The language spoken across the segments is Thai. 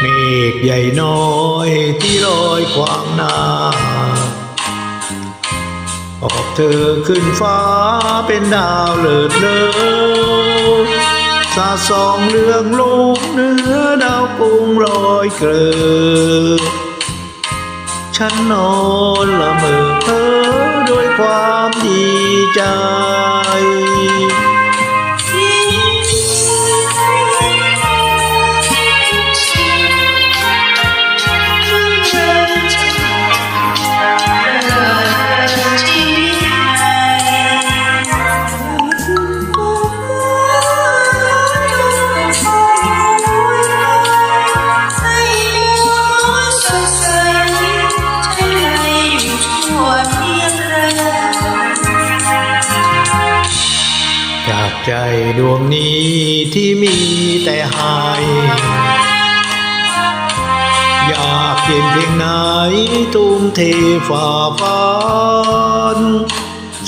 เมฆใหญ่น้อยที่ลอยขวางหน้าออกเธอขึ้นฟ้าเป็นดาวเลิศเลอสาสองเรื่องลูกเหนื้อดาวกุ้งลอยเกลือฉันนอนละเมอเพ้อด้วยความดีใจ ใจดวงนี้ที่มีแต่หาย อยากเพียงเพียงไหนทุ่มเทฝ่าฟัน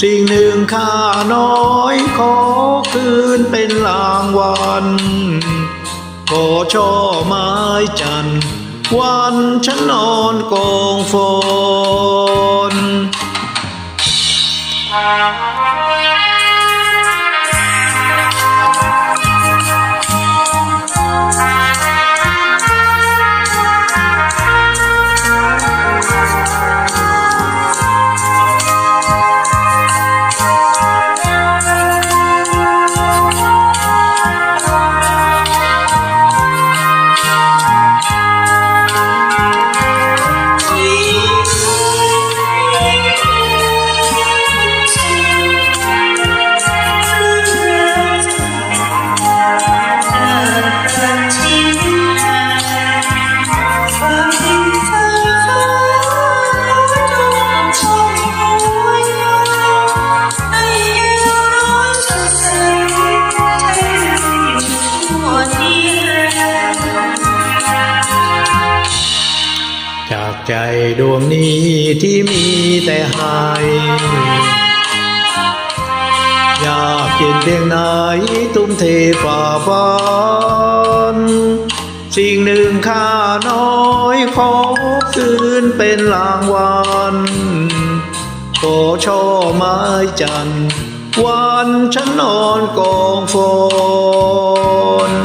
สิ่งหนึ่งค่าน้อยขอคืนเป็นรางวัลขอช่อไม้จันทร์วันฉันนอนกองฝน ใจดวงนี้ที่มีแต่หายอยากเพียงเพียงไหนตุ้มเทฝ่าฟันสิ่งหนึ่งค่าน้อยขอคืนเป็นรางวัลขอช่อไม้จันทร์วันฉันนอนกองฝน